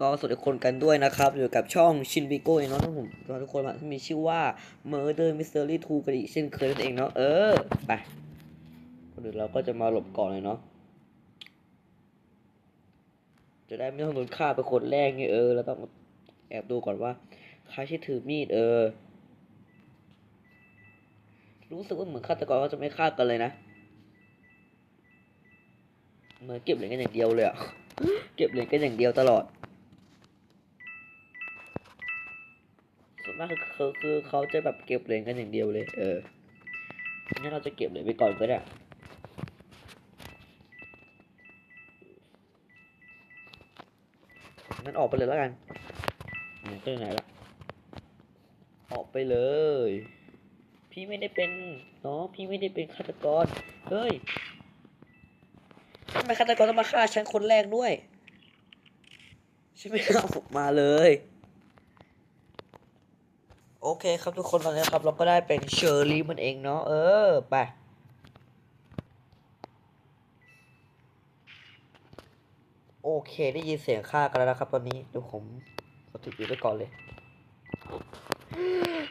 ก็สวัสดีคนกันด้วยนะครับ อยู่กับช่องชินบิโก้เองเนาะทุกผมทุกคนที่มีชื่อว่า Murder Mystery 2กันอีกเช่นเคยนั่นเองเนาะเออไปคนอื่นเราก็จะมาหลบก่อนเลยเนาะจะได้ไม่ต้องโดนฆ่าไปคนแรกไงเออแล้วต้องแอบดูก่อนว่าใครที่ถือมีดเออ รู้สึกว่าเหมือนฆาตกรเขาจะไม่ฆ่ากันเลยนะเหมือนเก็บเหรียญกันอย่างเดียวเลยอะเก็บเหรียญกันอย่างเดียวตลอด มากคือคือเขาจะแบบเก็บเหรียญกันอย่างเดียวเลย เอองั้นเราจะเก็บเหรียญไปก่อนก็ได้งั้นออกไปเลยแล้วกันมันไหนละออกไปเลย พี่ไม่ได้เป็นเนาะพี่ไม่ได้เป็นฆาตกร เฮ้ยทำไมฆาตกรต้องมาฆ่าฉันคนแรกด้วย ฉันไม่เอาออกมาเลย โอเคครับทุกคนตอนนี้ครับ เราก็ได้เป็นเชอร์รี่มันเองเนาะเออ ไป โอเคได้ยินเสียงฆ่ากันแล้วนะครับ ตอนนี้เดี๋ยวผมขอติดอยู่ไว้ก่อนเลย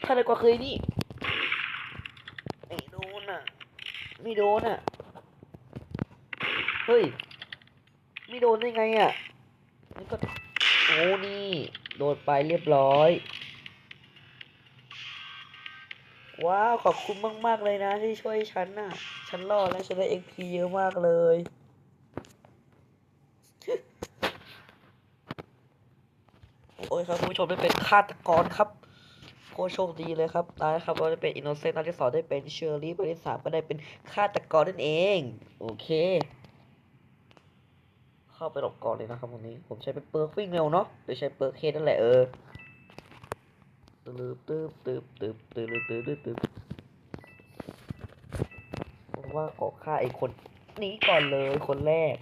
ฆาตกรเคยนี่ไม่โดนอะ ไม่โดนอะ เฮ้ย ไม่โดนได้ไงอะนี่ก็โอ้นี่ โดนไปเรียบร้อย ว้าวขอบคุณมาก ๆ เลยนะ ที่ช่วยฉันน่ะ ฉันรอดแล้วฉันได้ XP เยอะมากเลย โอ้ยครับคุณผู้ชมได้เป็นฆาตกรครับโคโชคดีเลยครับตายครับเราได้เป็นอินโนเซนต์ตอนที่สองได้เป็นเชอร์รี่ตอนที่สามก็ได้เป็นฆาตกรนั่นเอง โอเค เข้าไปหลบก่อนเลยนะครับวันนี้ ผมใช้เป็นเปิร์กวิ่งเร็วเนาะหรือใช้เปิร์กเคนั่นแหละเออ ตืบตืบตืบตืบตืบตืบตืบตืบผมว่าขอฆ่าไอ้คนนี้ก่อนเลยคนแรก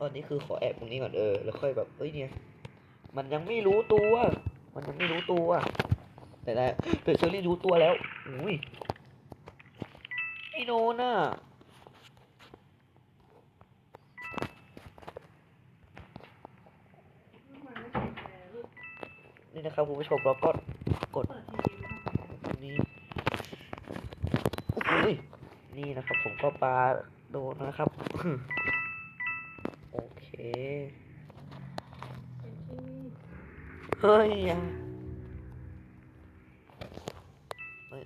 ตอนนี้คือขอแอบตรงนี้ก่อนเออ แล้วค่อยแบบเอ้ยเนี่ย มันยังไม่รู้ตัว มันยังไม่รู้ตัว แต่ได้แต่เชอรี่รู้ตัวแล้วอุ้ยไม่โดนอะ นี่นะครับคุณผู้ชมเราก็กดนี้นี่นะครับ ผมก็ปลาโดนนะครับ โอเค เฮ้ยย่า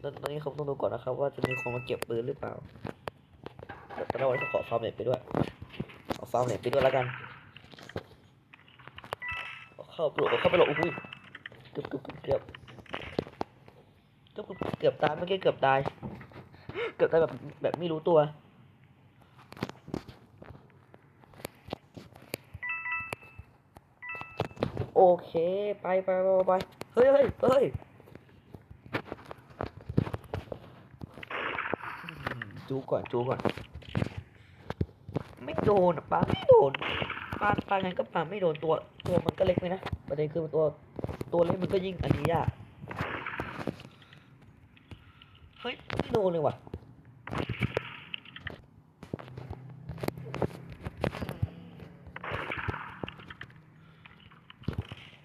ตอนตอนนี้ผมต้องดูก่อนนะครับ ว่าจะมีคนมาเก็บปืนหรือเปล่าแต่เราจะขอฟาร์มเน็ตไปด้วยเอาฟาร์มเน็ตไปด้วยแล้วกัน เข้าไปหลบเอาเข้าไปหลบอุ้ย กือบเกือบเกือบเกือบเกือบตายเมื่อกี้เกือบตาย เกือบตายแบบแบบไม่รู้ตัวโอเค ไปไปไปไปเฮ้ยเฮ้ยเฮ้ยจูก่อนจูก่อน ไม่โดนอะปาไม่โดนปลาปลาไงก็ปลาไม่โดนตัว ตัวมันก็เล็กเลยนะประเด็นคือตัว ตัวเล็กมันก็ยิ่งอันนี้ยากเฮ้ยไม่โดนเลยว่ะ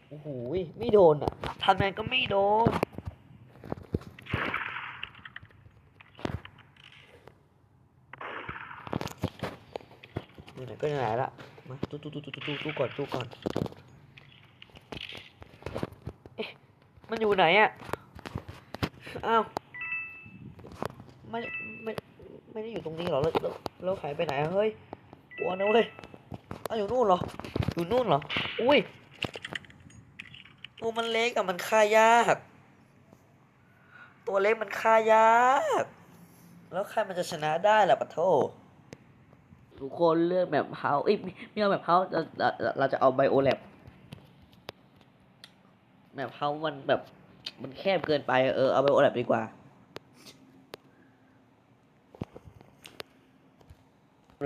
โอ้โหยไม่โดนอะทำไงก็ไม่โดนอยู่ไหนก็ไหนละมาตู้ตู้ตู้ตู้ตู้ก่อนตู้ก่อน เอ๊ะ มัน อยู่ไหนอะอ้าวไม่ไม่ไม่ได้อยู่ตรงนี้หรอแล้วแล้วหายไปไหนเฮ้ยกลัวนะเว้ยอ้าวอยู่นู่นเหรอ อยู่นู่นเหรอ อุ้ยตัวมันเล็กอะมันฆ่ายาก ตัวเล็กมันฆ่ายาก แล้วใครมันจะชนะได้ล่ะปะโททุกคนเลือกแบบเฮาเอ้ยไม่เอาแบบเฮาเราเราเราจะเอาไบโอแลบแบบเฮามันแบบ มันแคบเกินไป เออ เอาไบโอแลบดีกว่า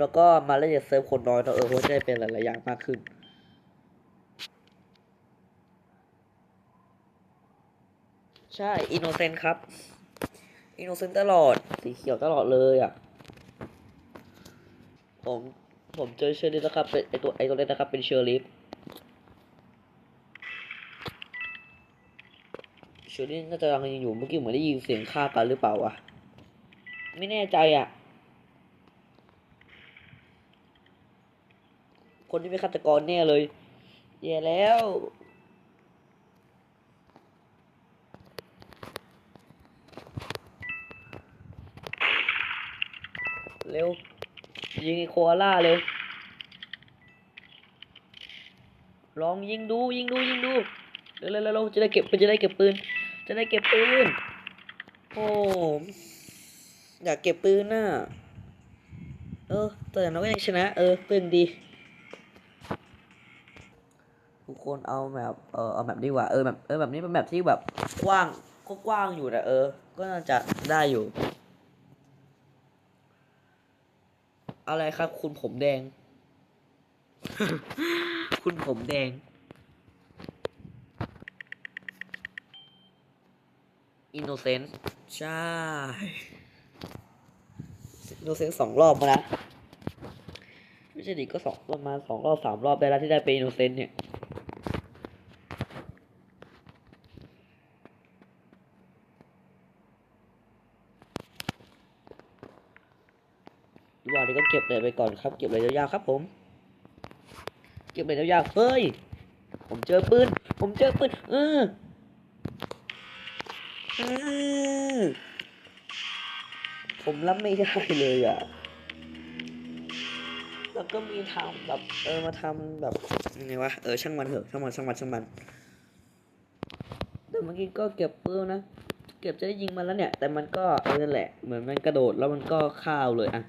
แล้วก็มาเล่นเซิร์ฟคนน้อยเนอะเออเพราะจะได้เป็นหลายๆอย่างมากขึ้นใช่ อินโนเซนต์ครับ อินโนเซนต์ตลอด สีเขียวตลอดเลยอะ ผม ผมเจอเชอร์ลิฟนะครับ เป็นไอตัวไอตัวเล็กนะครับ เป็นเชอร์ลิฟ ชอร์ลิฟน่าจะยังอยู่เมื่อกี้เหมือนได้ยินเสียงฆ่ากันหรือเปล่าวะไม่แน่ใจอะ คนที่เป็นฆาตกรแน่เลยแย่แล้วเร็ว ยิงไอ้โคอาล่าเร็ว ลองยิงดูยิงดูยิงดู เร็วเร็วเร็วเร็วจะได้เก็บจะได้เก็บปืน จะได้เก็บปืน โอ้อยากเก็บปืนน่ะ เออ แต่อย่างน้อยก็ยังชนะ เออปืนดี ทุกคนเอาแบบ เออเอาแบบดีกว่า เออแบบ เออแบบนี้เป็นแบบที่แบบกว้างก็กว้างอยู่นะเออ ก็น่าจะได้อยู่ อะไรครับ คุณผมแดง คุณผมแดง อินโนเซนต์ใช่อินโนเซนต์สองรอบมาแล้วไม่ใช่ดิก็สองประมาณสองรอบสามรอบได้แล้วที่ได้เป็นอินโนเซนต์เนี่ยวันนี้ก็เก็บเลยไปก่อนครับ เก็บเลยยาวๆครับผม เก็บเลยยาวๆเฮ้ย ผมเจอปืน ผมเจอปืน เออ ผมรับไม่ได้เลยอะ แล้วก็มีทำแบบเออมาทำแบบยังไงวะ เออช่างมันเถอะช่างมันช่างมันช่างมัน แต่เมื่อกี้ก็เก็บปืนนะ เก็บจะได้ยิงมันแล้วเนี่ย แต่มันก็เออนั่นแหละ เหมือนมันกระโดดแล้วมันก็ข้าวเลยอะ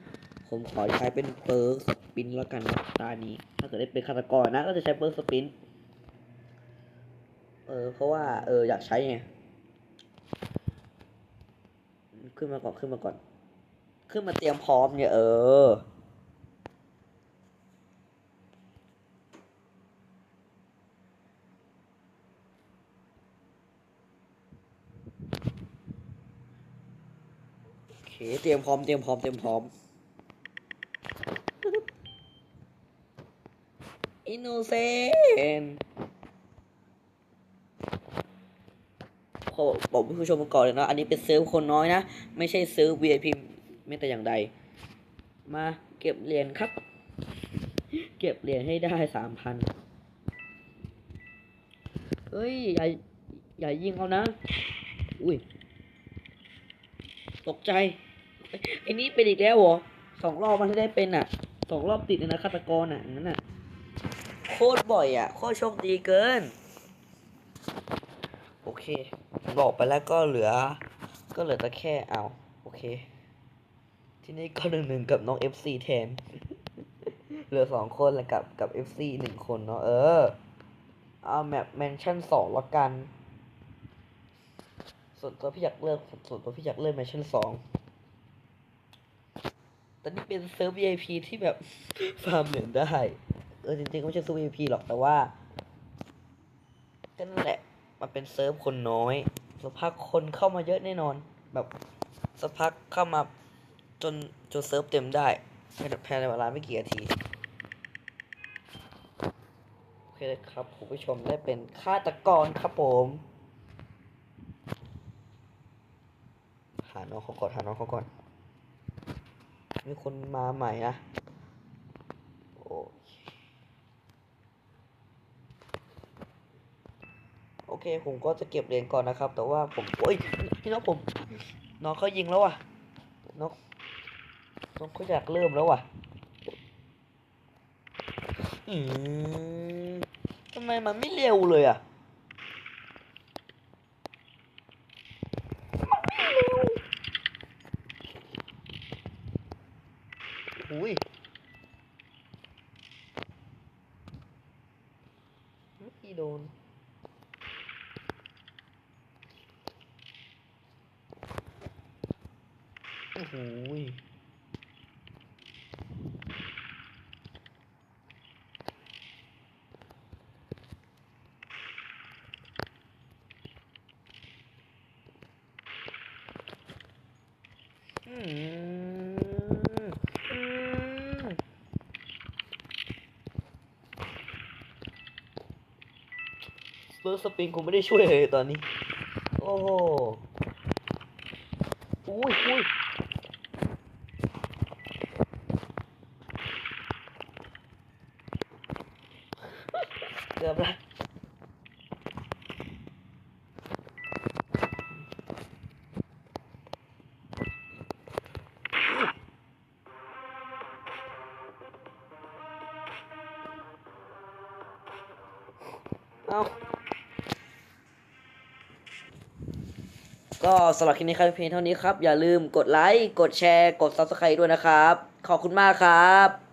ผมขอใช้เป็นเปิร์กสปินแล้วกันตานี้ ถ้าเกิดได้เป็นฆาตกรนะ ก็จะใช้เปิร์กสปิน เออเพราะว่าเอออยากใช้ไง ขึ้นมาก่อนขึ้นมาก่อน ขึ้นมาเตรียมพร้อมเนี่ยเออโอเคเตรียมพร้อมเตรียมพร้อมเตรียมพร้อมอินโนเซนขอ บอกผู้ชมก่อนเลยนะ อันนี้เป็นเซิร์ฟคนน้อยนะ ไม่ใช่เซิร์ฟ VIP ไม่แต่อย่างใด มาเก็บเหรียญครับ เก็บเหรียญให้ได้สามพันเฮ้ย อย่า อย่ายิงเอานะ อุ้ย ตกใจ ไอ้นี่เป็นอีกแล้วเหรอสองรอบมันได้เป็นอะสองรอบติดเลยนะฆาตกรอะอย่างนั้นอะ โคตรบ่อยอะ โคตรโชคดีเกิน โอเค บอกไปแล้วก็เหลือ ก็เหลือแต่แค่เอาโอเค ที่นี่ก็หนึ่งหนึ่งกับน้อง FC แทน เหลือสองคนแล้วกับกับ FC หนึ่งคนเนาะเออ เอาแมปแมนชั่นสองละกัน ส่วนตัวพี่อยากเลือกส่วนตัวพี่อยากเลือกแมนชั่นสองแต่นี่เป็นเซิร์ฟ VIP ที่แบบฟาร์มเหรียญได้ เออจริงๆก็ไม่ใช่เซิร์ฟ VIP หรอกแต่ว่าก็นั่นแหละ มันเป็นเซิร์ฟคนน้อยสักพักคนเข้ามาเยอะแน่นอน แบบสักพักเข้ามาจนจนเซิร์ฟเต็มได้ภายในภายในเวลาไม่กี่นาทีโอเคครับคุณผู้ชมได้เป็นฆาตกรครับผมหาน้องเขาก่อนหาน้องเขาก่อนมีคนมาใหม่นะ โอเค โอเค ผมก็จะเก็บเหรียญก่อนนะครับ แต่ว่าผมโอ้ยพี่น้องผมน้องเขายิงแล้วอะน้องน้องเขาอยากเริ่มแล้วอะอืมทำไมมันไม่เร็วเลยอะ โหเปิร์สปริงคงไม่ได้ช่วยเลยตอนนี้ โอ้โหอุ้ยอุ้ย ก็สำหรับคลิปนี้ครับเพียงเท่านี้ครับ อย่าลืมกดไลค์ กดแชร์ กด subscribe ด้วยนะครับ ขอบคุณมากครับ